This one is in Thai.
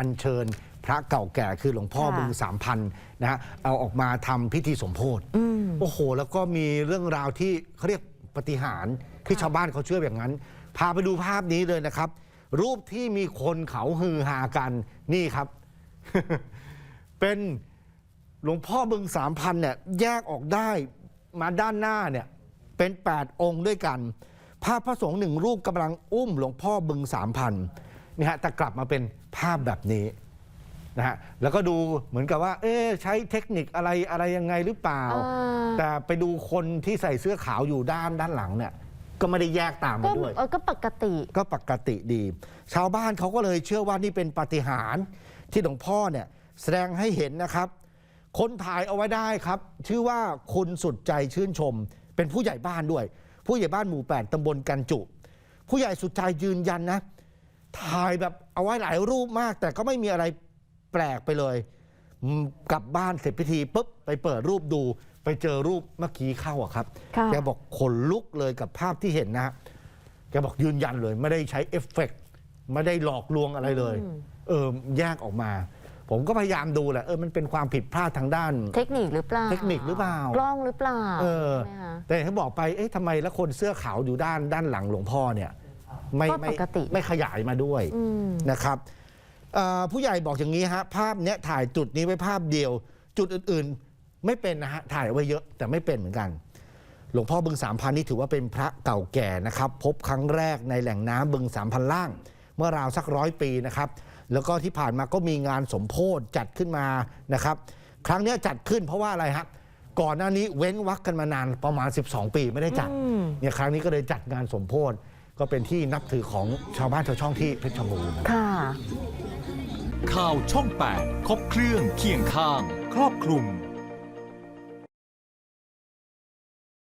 อัญเชิญ พระเก่าแก่คือหลวงพ่อค่ะ บึงสามพันนะฮะเอาออกมาทำพิธีสมโพธิอืมโอ้โห แล้วก็มีเรื่องราวที่เขาเรียกปาฏิหารย์ที่ชาวบ้านเขาเชื่ออย่างนั้น พาไปดูภาพนี้เลยนะครับ รูปที่มีคนเขาฮือฮากันนี่ครับ เป็น หลวงพ่อบึงสามพันเนี่ยแยกออกได้มาด้านหน้าเนี่ยเป็น 8 องค์ด้วยกัน ภาพพระสงฆ์หนึ่งรูปกำลังอุ้มหลวงพ่อบึงสามพัน นี่ฮะแต่กลับมาเป็นภาพแบบนี้นะฮะแล้วก็ดูเหมือนกับว่า เอ๊ะใช้เทคนิคอะไรอะไรยังไงหรือเปล่า อ่า แต่ไปดูคนที่ใส่เสื้อขาวอยู่ด้านด้านหลังเนี่ยก็ไม่ได้แยกตามก็มาด้วย เออก็ปกติ ก็ปกติดี ชาวบ้านเขาก็เลยเชื่อว่านี่เป็นปาฏิหาริย์ที่หลวงพ่อเนี่ยแสดงให้เห็นนะครับ คนถ่ายเอาไว้ได้ครับ ชื่อว่าคุณสุดใจชื่นชม เป็นผู้ใหญ่บ้านด้วย ผู้ใหญ่บ้านหมู่ 8ตำบลกันจุ ผู้ใหญ่สุดใจยืนยันนะ ถ่ายแบบเอาไว้หลายรูปมาก แต่ก็ไม่มีอะไรแปลกไปเลยอืมกลับบ้านเสร็จพิธีปุ๊บไปเปิดรูปดู ไปเจอรูปเมื่อกี้เข้าอะครับค่ะแกบอกขนลุกเลยกับภาพที่เห็นนะแกบอกยืนยันเลย ไม่ได้ใช้เอฟเฟกต์ไม่ได้หลอกลวงอะไรเลย เออแยกออกมา ผมก็พยายามดูแหละเออมันเป็นความผิดพลาดทางด้าน เทคนิคหรือเปล่าเทคนิคหรือเปล่ากล้องหรือเปล่าเออใช่ไหมคะแต่อย่างที่บอกไปเอ๊ะทำไมแล้วคนเสื้อขาวอยู่ด้านด้านหลังหลวงพ่อเนี่ย ไม่ก็ไม่ปกติ ไม่ขยายมาด้วยอืมนะครับเอ่อผู้ใหญ่บอกอย่างนี้ฮะภาพเนี้ยถ่ายจุดนี้ไว้ภาพเดียว จุดอื่นๆไม่เป็นนะฮะถ่ายเอาไว้เยอะแต่ไม่เป็นเหมือนกัน หลวงพ่อบึงสามพันนี่ถือว่าเป็นพระเก่าแก่นะครับ พบครั้งแรกในแหล่งน้ำบึงสามพันล่าง เมื่อราวสักร้อยปีนะครับ แล้วก็ที่ผ่านมาก็มีงานสมโพธจัดขึ้นมานะครับ ครั้งเนี้ยจัดขึ้นเพราะว่าอะไรฮะก่อนหน้านี้เว้นวักกันมานานประมาณ 12 ปีไม่ได้จัดอืมเนี่ยครั้งนี้ก็เลยจัดงานสมโพธ ก็เป็นที่นับถือของชาวบ้านชาวช่องที่เพชรบูรณ์ค่ะ ข่าวช่อง 8 ครบเครื่องเคียงข้าง ครอบคลุม